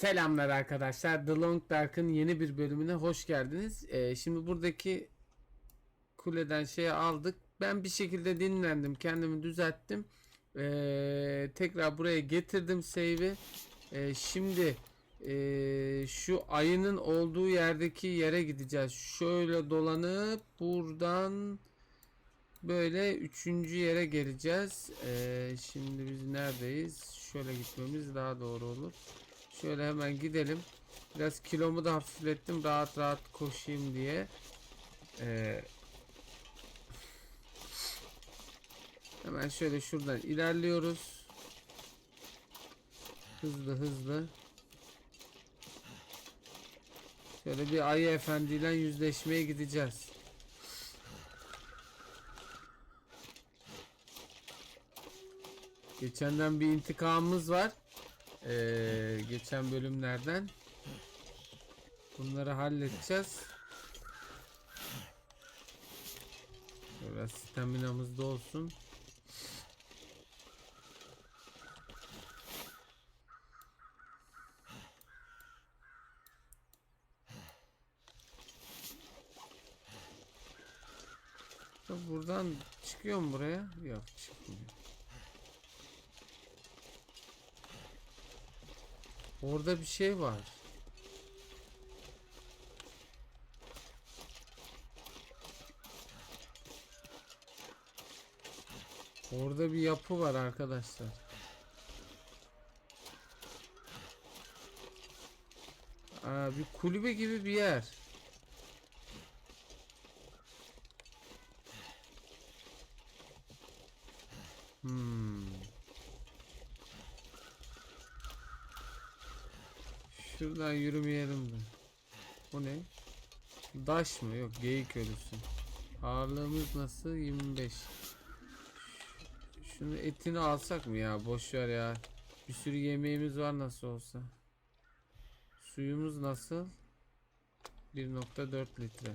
Selamlar arkadaşlar. The Long Dark'ın yeni bir bölümüne hoş geldiniz. Ee, şimdi buradaki kuleden şeyi aldık. Ben bir şekilde dinlendim. Kendimi düzelttim. Ee, tekrar buraya getirdim save'i. Ee, şimdi ee, şu ayının olduğu yerdeki yere gideceğiz. Şöyle dolanıp buradan böyle üçüncü yere geleceğiz. Ee, şimdi biz neredeyiz? Şöyle gitmemiz daha doğru olur. Şöyle hemen gidelim. Biraz kilomu da hafiflettim rahat rahat koşayım diye. Ee, hemen şöyle şuradan ilerliyoruz. Hızlı hızlı. Şöyle bir ayı efendiyle yüzleşmeye gideceğiz. Geçenden bir intikamımız var. Ee, geçen bölümlerden. Bunları halledeceğiz. Biraz staminamız da olsun. Buradan çıkıyor mu buraya? Yok çıkmıyor. Orada bir şey var. Orada bir yapı var arkadaşlar. Aa, bir kulübe gibi bir yer. Hmm. Şuradan yürümeyelim mi? Bu ne? Daş mı? Yok geyik ölüsü. Ağırlığımız nasıl? 25. Ş- Şunu etini alsak mı ya? Boş ver ya. Bir sürü yemeğimiz var nasıl olsa. Suyumuz nasıl? 1.4 litre.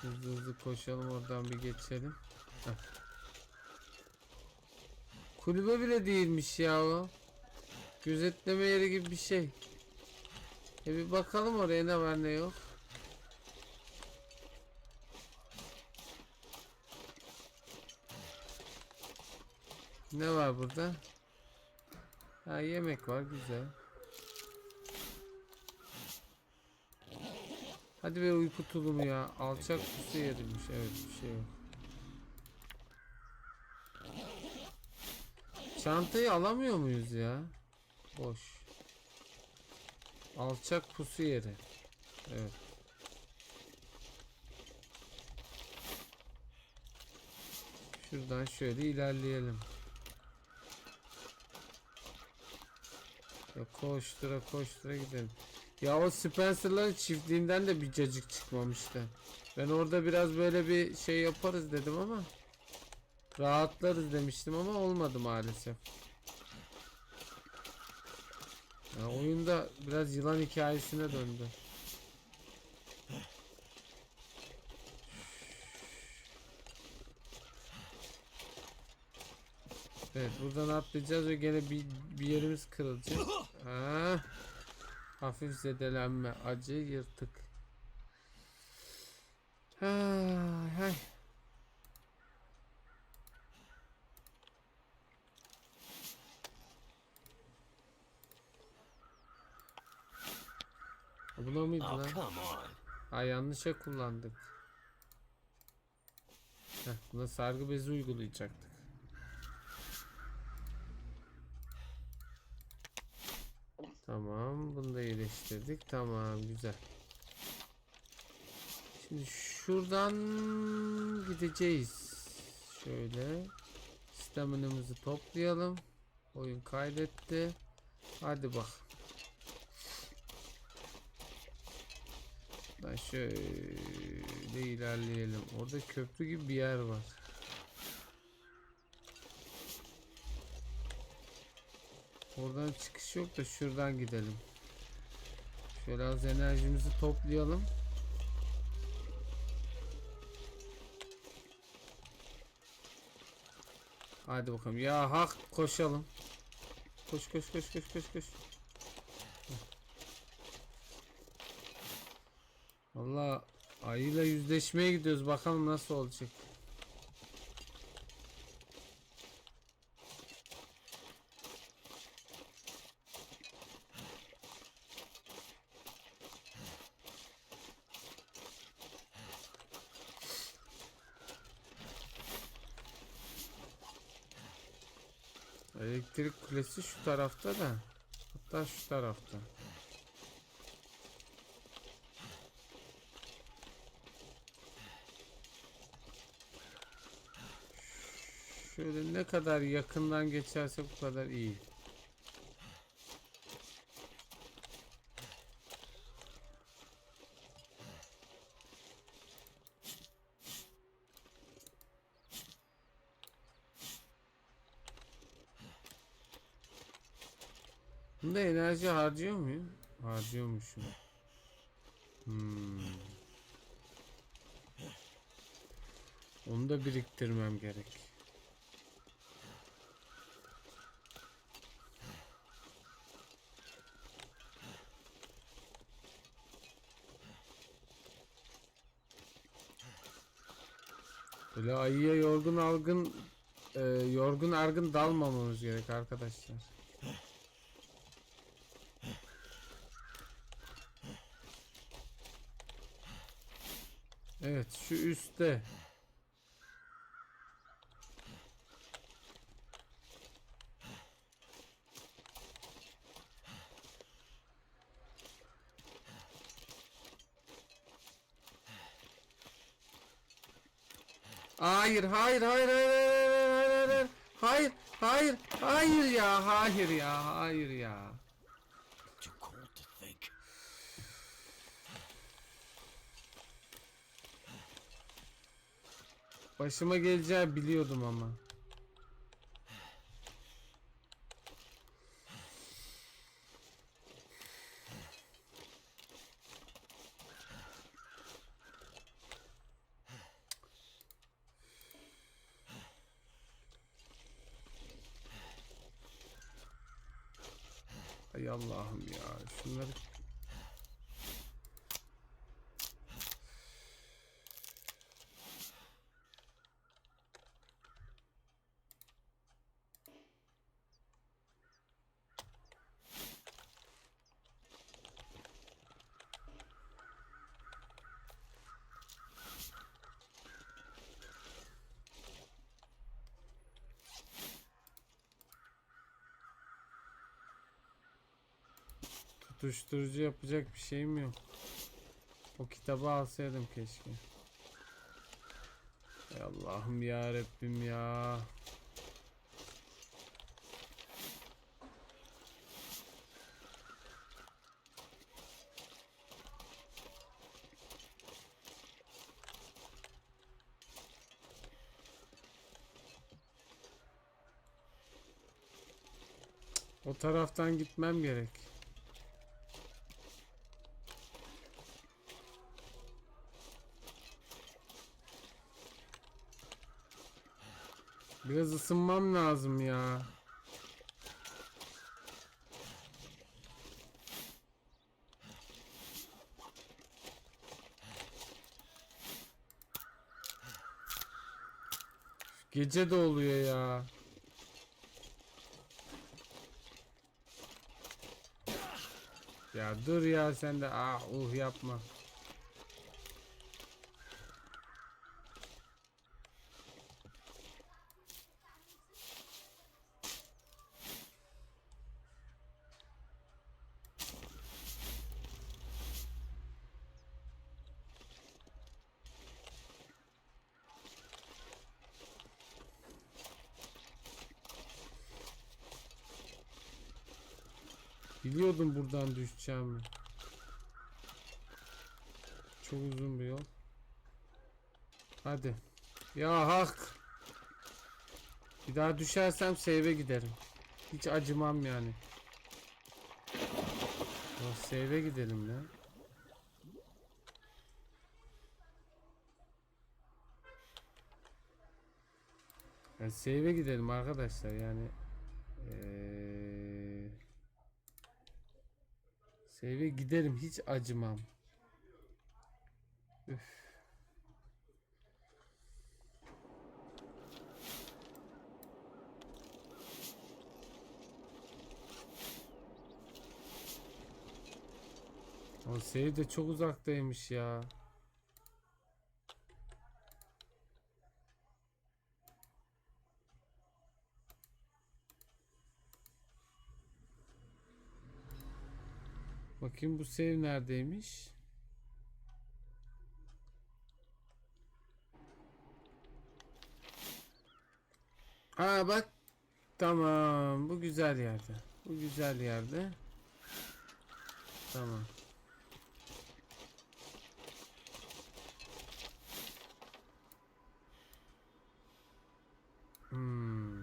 Hızlı hızlı koşalım oradan bir geçelim. Heh. Kulübe bile değilmiş ya o. Gözetleme yeri gibi bir şey. E bir bakalım oraya ne var ne yok. Ne var burada? Ha yemek var güzel. Hadi be uyku tulumu ya. Alçak pusu yerilmiş. Evet bir şey yok. Çantayı alamıyor muyuz ya? Boş. Alçak pusu yeri. Evet. Şuradan şöyle ilerleyelim. Ya koştura koştura gidelim. Ya o Spencer'ların çiftliğinden de bir cacık çıkmamıştı. Ben orada biraz böyle bir şey yaparız dedim ama rahatlarız demiştim ama olmadı maalesef. Ya oyunda biraz yılan hikayesine döndü. Evet buradan atlayacağız ve gene bir, bir yerimiz kırılacak. Ha. Hafif zedelenme, acı, yırtık. Hay hay. Buna mıydı Oh, lan? Ha yanlışa kullandık. Heh, buna sargı bezi uygulayacaktık. Tamam bunu da iyileştirdik. Tamam güzel. Şimdi şuradan gideceğiz. Şöyle staminamızı toplayalım. Oyun kaydetti. Hadi bak. Ben şöyle ilerleyelim. Orada köprü gibi bir yer var. Oradan çıkış yok da şuradan gidelim. Şöyle az enerjimizi toplayalım. Hadi bakalım. Ya hak koşalım. Koş koş koş koş koş koş. Valla ayıyla yüzleşmeye gidiyoruz. Bakalım nasıl olacak. Elektrik kulesi şu tarafta da. Hatta şu tarafta. Şöyle ne kadar yakından geçerse bu kadar iyi. Bunda enerji harcıyor muyum? Harcıyormuşum. Hmm. Onu da biriktirmem gerek. Böyle ayıya yorgun algın e, yorgun argın dalmamamız gerek arkadaşlar. Evet şu üstte. Hayır, hayır, hayır, hayır, hayır, hayır, hayır, hayır, hayır ya, hayır ya, hayır ya. Too cold. Başıma geleceği biliyordum ama. Bunları tutuşturucu yapacak bir şeyim yok. O kitabı alsaydım keşke. Ey Allah'ım ya Rabbim ya. O taraftan gitmem gerek. Biraz ısınmam lazım ya. Gece de oluyor ya. Ya dur ya sen de ah uh yapma. Biliyordum buradan düşeceğimi. Çok uzun bir yol. Hadi. Ya hak. Bir daha düşersem save'e giderim. Hiç acımam yani. Ya save'e gidelim ya. Yani save'e gidelim arkadaşlar yani. Save'e giderim hiç acımam. Üf. O save de çok uzaktaymış ya. Bakayım bu save neredeymiş? Aa bak. Tamam. Bu güzel yerde. Bu güzel yerde. Tamam. Hmm.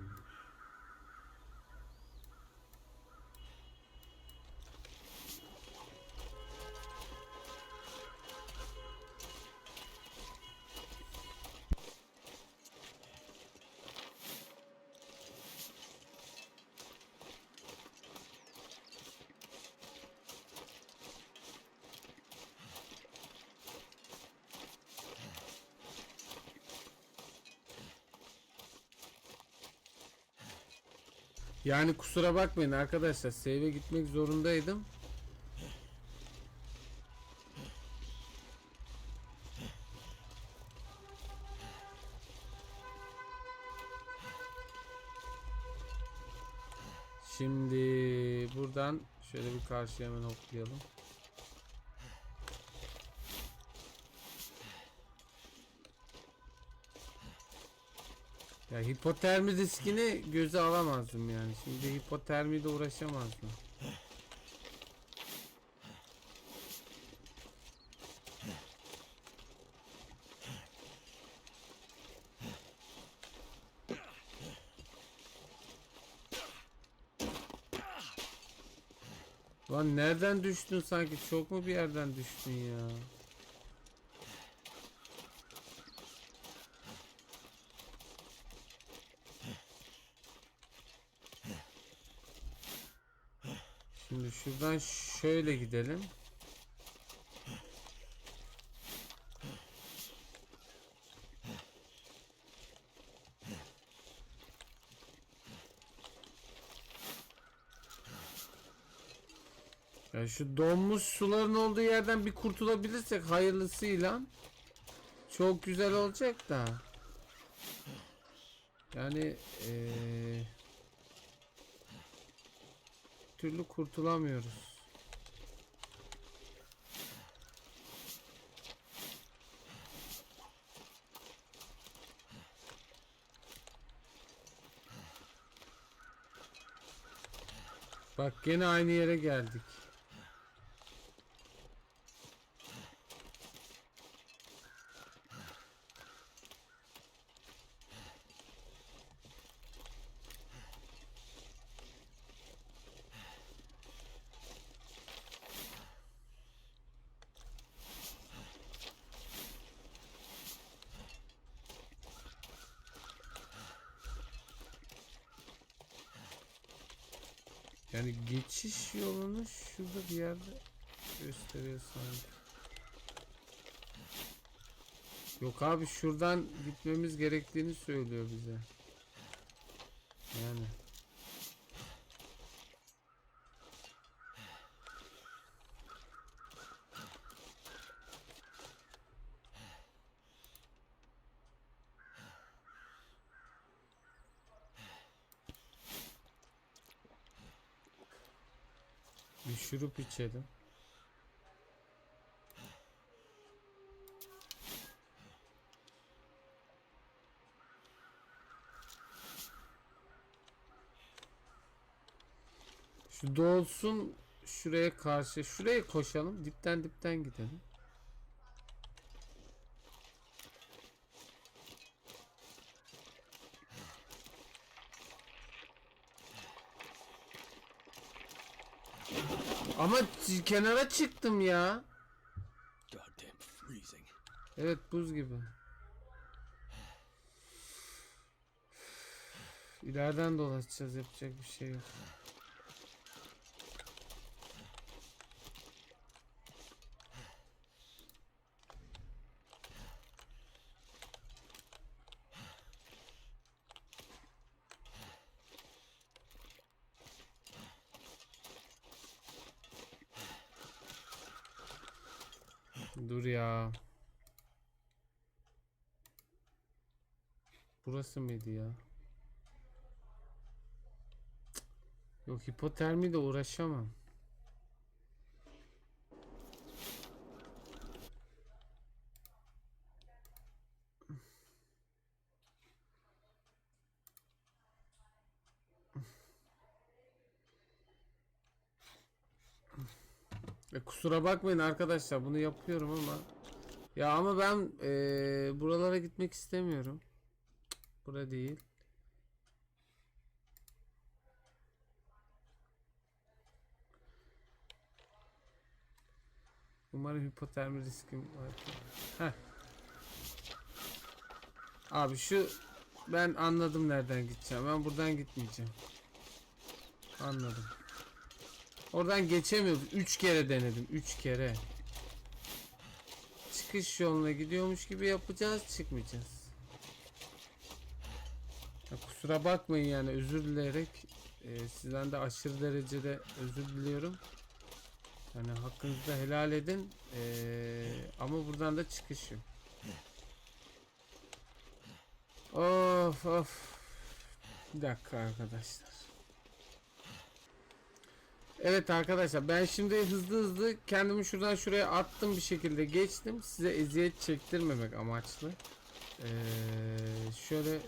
Yani kusura bakmayın arkadaşlar. Save'e gitmek zorundaydım. Şimdi buradan şöyle bir karşıya hemen hoplayalım. Ya hipotermi riskini göze alamazdım yani. Şimdi hipotermiyle uğraşamazdım. Lan nereden düştün sanki? Çok mu bir yerden düştün ya? Şimdi şuradan şöyle gidelim. Ya şu donmuş suların olduğu yerden bir kurtulabilirsek hayırlısıyla çok güzel olacak da. Yani eee türlü kurtulamıyoruz. Bak gene aynı yere geldik. Yani geçiş yolunu şurada bir yerde gösteriyor sanki. Yok abi şuradan gitmemiz gerektiğini söylüyor bize. Yani. Şurup içelim. Şu dolsun şuraya karşı. Şuraya koşalım. Dipten dipten gidelim. Ama ç- kenara çıktım ya. Goddamn freezing. Evet buz gibi. İleriden dolaşacağız yapacak bir şey yok. Dur ya. Burası mıydı ya? Yok hipotermi de uğraşamam. E, kusura bakmayın arkadaşlar bunu yapıyorum ama ya ama ben eee, buralara gitmek istemiyorum. Bura değil. Umarım hipotermi riskim var. Heh. Abi şu ben anladım nereden gideceğim. Ben buradan gitmeyeceğim. Anladım. Oradan geçemiyoruz. Üç kere denedim. Üç kere. Çıkış yoluna gidiyormuş gibi yapacağız. Çıkmayacağız. Ya kusura bakmayın yani özür dileyerek e, sizden de aşırı derecede özür diliyorum. Yani hakkınızı da helal edin. E, ama buradan da çıkış yok. Of of. Bir dakika arkadaşlar. Evet arkadaşlar ben şimdi hızlı hızlı kendimi şuradan şuraya attım bir şekilde geçtim. Size eziyet çektirmemek amaçlı. Ee, şöyle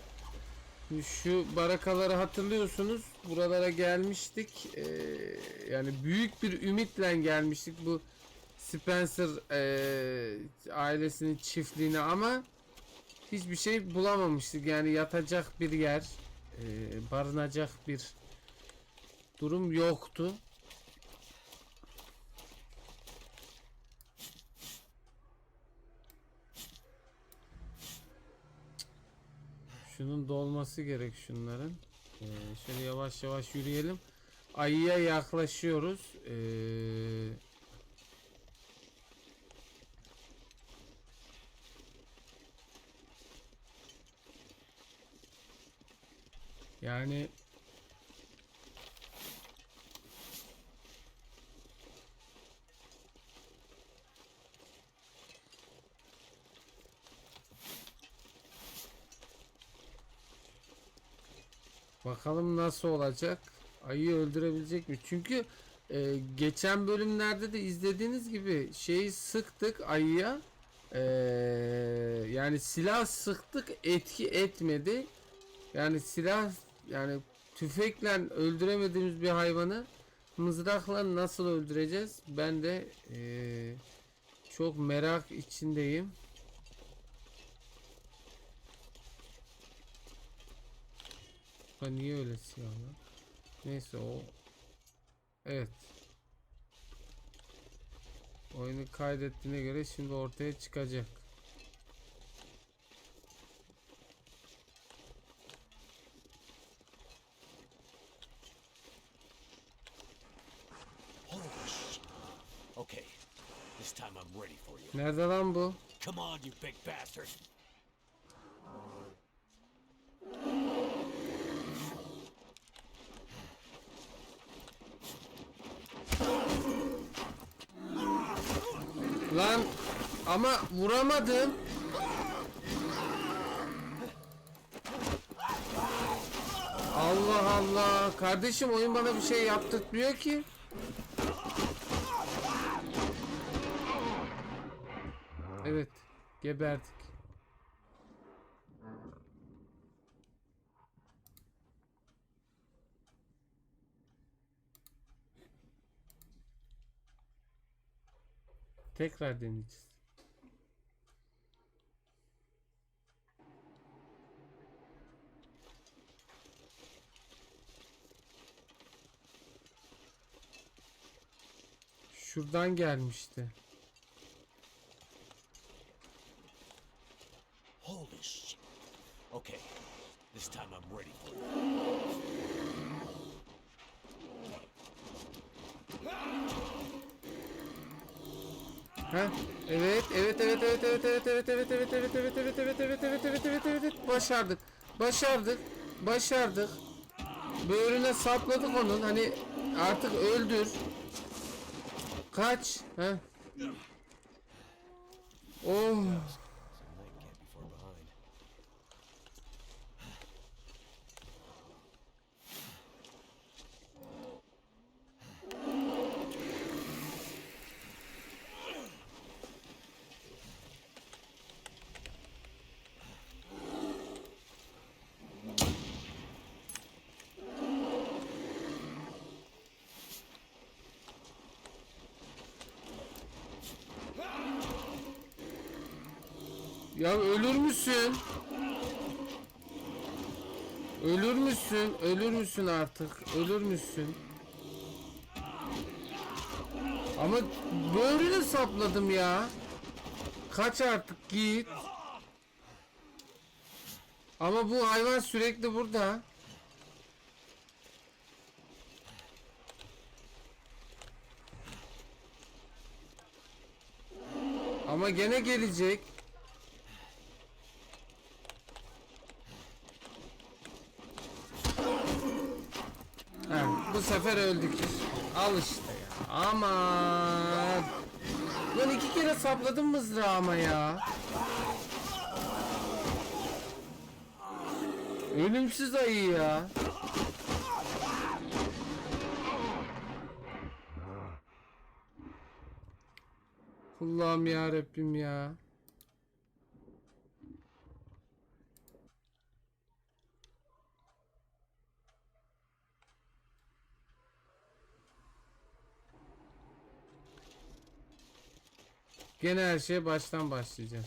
şu barakaları hatırlıyorsunuz. Buralara gelmiştik. Ee, yani büyük bir ümitle gelmiştik bu Spencer ee, ailesinin çiftliğine ama hiçbir şey bulamamıştık. Yani yatacak bir yer, ee, barınacak bir durum yoktu. Şunun dolması gerek şunların. Ee, şöyle yavaş yavaş yürüyelim. Ayıya yaklaşıyoruz. Ee, yani Bakalım nasıl olacak? Ayıyı öldürebilecek mi? Çünkü e, geçen bölümlerde de izlediğiniz gibi şeyi sıktık ayıya. E, yani silah sıktık etki etmedi. Yani silah yani tüfekle öldüremediğimiz bir hayvanı mızrakla nasıl öldüreceğiz? Ben de e, çok merak içindeyim. Ha niye öyle siyah lan? Neyse o. Evet. Oyunu kaydettiğine göre şimdi ortaya çıkacak. Holy sh! Okay, this time I'm ready for you. Nerede lan bu? Come on, you big bastard! Lan ama vuramadım. Allah Allah. Kardeşim oyun bana bir şey yaptırtmıyor ki. Evet. Geberdik. Tekrar deneyeceğiz. Şuradan gelmişti. Başardık. Başardık. Başardık. Böğrüne sapladık onun. Hani artık öldür. Kaç. Ha? Oh. Ya ölür müsün? Ölür müsün? Ölür müsün artık? Ölür müsün? Ama böğrüne sapladım ya. Kaç artık git. Ama bu hayvan sürekli burada. Ama gene gelecek. Ha, sefer öldük. Al işte ya. Aman. Lan iki kere sapladım mızrağı ama ya. Ölümsüz ayı ya. Allah'ım ya Rabbim ya. Gene her şeye baştan başlayacağız.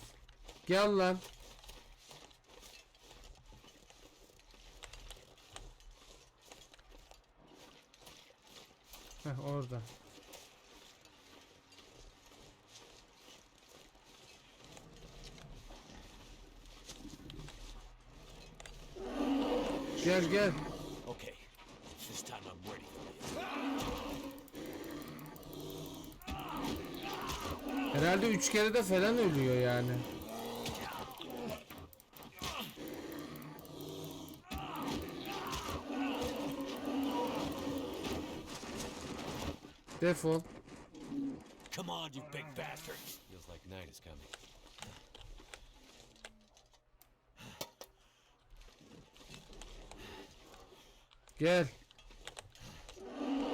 Gel lan. Heh orada. Gel gel. Okay, this time I'm ready. Herhalde üç kere de falan ölüyor yani. Defol. Come on, you big bastard! Feels like night is coming. Gel.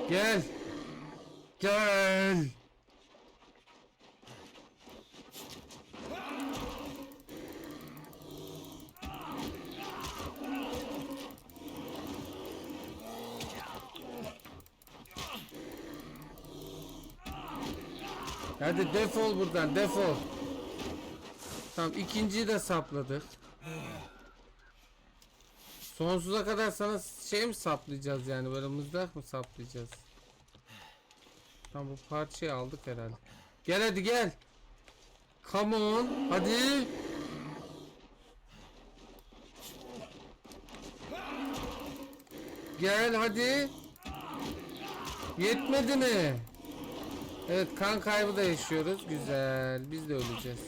Gel. Gel. Hadi defol buradan defol. Tamam ikinciyi de sapladık. Sonsuza kadar sana şey mi saplayacağız yani böyle mızrak mı saplayacağız? Tamam bu parçayı aldık herhalde. Gel hadi gel. Come on hadi. Gel hadi. Yetmedi mi? Evet kan kaybı da yaşıyoruz. Güzel. Biz de öleceğiz.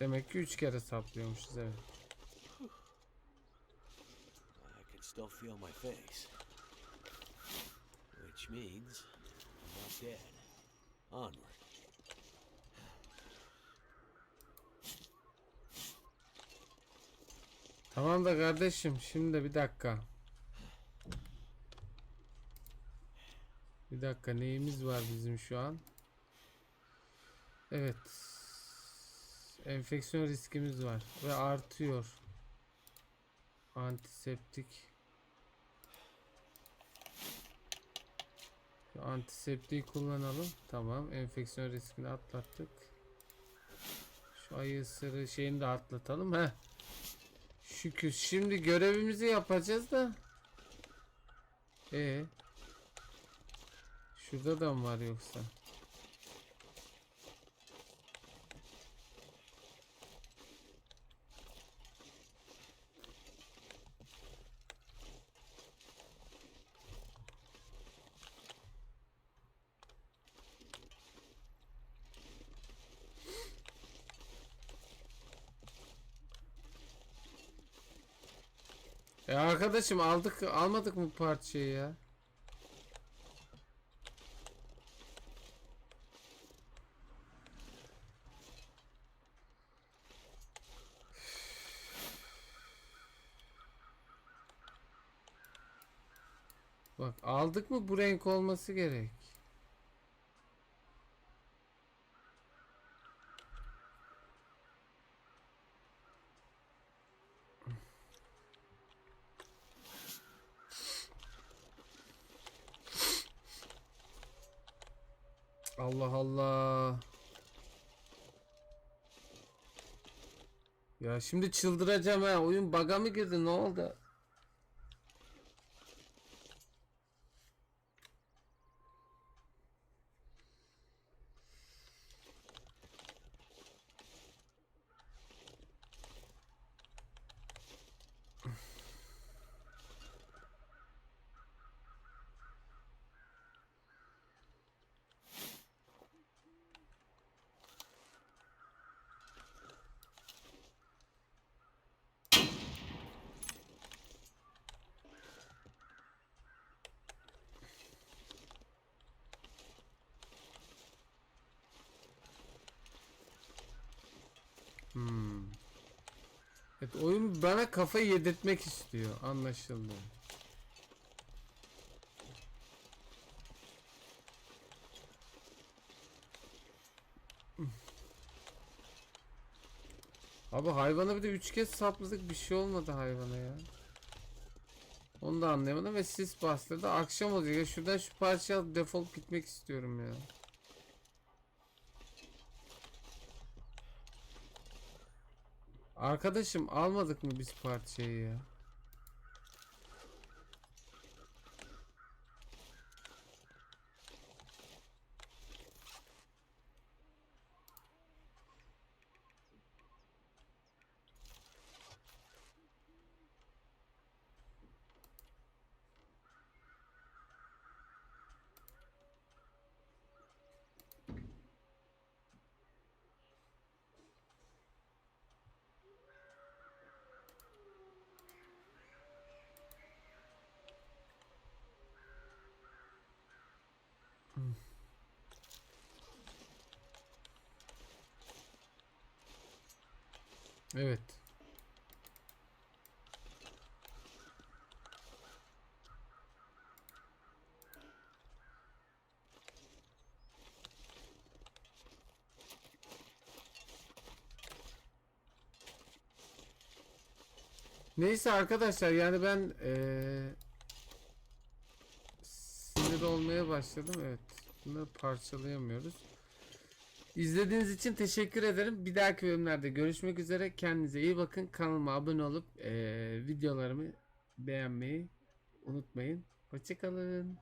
Demek ki üç kere saplıyormuşuz evet. I can still feel my face. Which means I'm not dead. Onward. Tamam da kardeşim şimdi bir dakika. Bir dakika neyimiz var bizim şu an? Evet. Enfeksiyon riskimiz var ve artıyor. Antiseptik. Antiseptiği kullanalım. Tamam. Enfeksiyon riskini atlattık. Şu ayı ısırığı şeyini de atlatalım. Heh. Şükür. Şimdi görevimizi yapacağız da. E. Şurada da mı var yoksa? E arkadaşım aldık almadık mı parçayı ya? Bak aldık mı bu renk olması gerek. Allah Allah. Ya şimdi çıldıracağım ha. Oyun bug'a mı girdi? Ne oldu? Hmm. Evet, oyun bana kafayı yedirtmek istiyor. Anlaşıldı. Abi hayvana bir de üç kez sapladık bir şey olmadı hayvana ya. Onu da anlayamadım ve sis bastırdı. Akşam olacak ya şuradan şu parçayı alıp defolup gitmek istiyorum ya. Arkadaşım almadık mı biz parçayı ya? Evet. Neyse arkadaşlar yani ben eee sinir olmaya başladım. Evet. Bunları parçalayamıyoruz. İzlediğiniz için teşekkür ederim. Bir dahaki bölümlerde görüşmek üzere. Kendinize iyi bakın. Kanalıma abone olup eee, videolarımı beğenmeyi unutmayın. Hoşçakalın.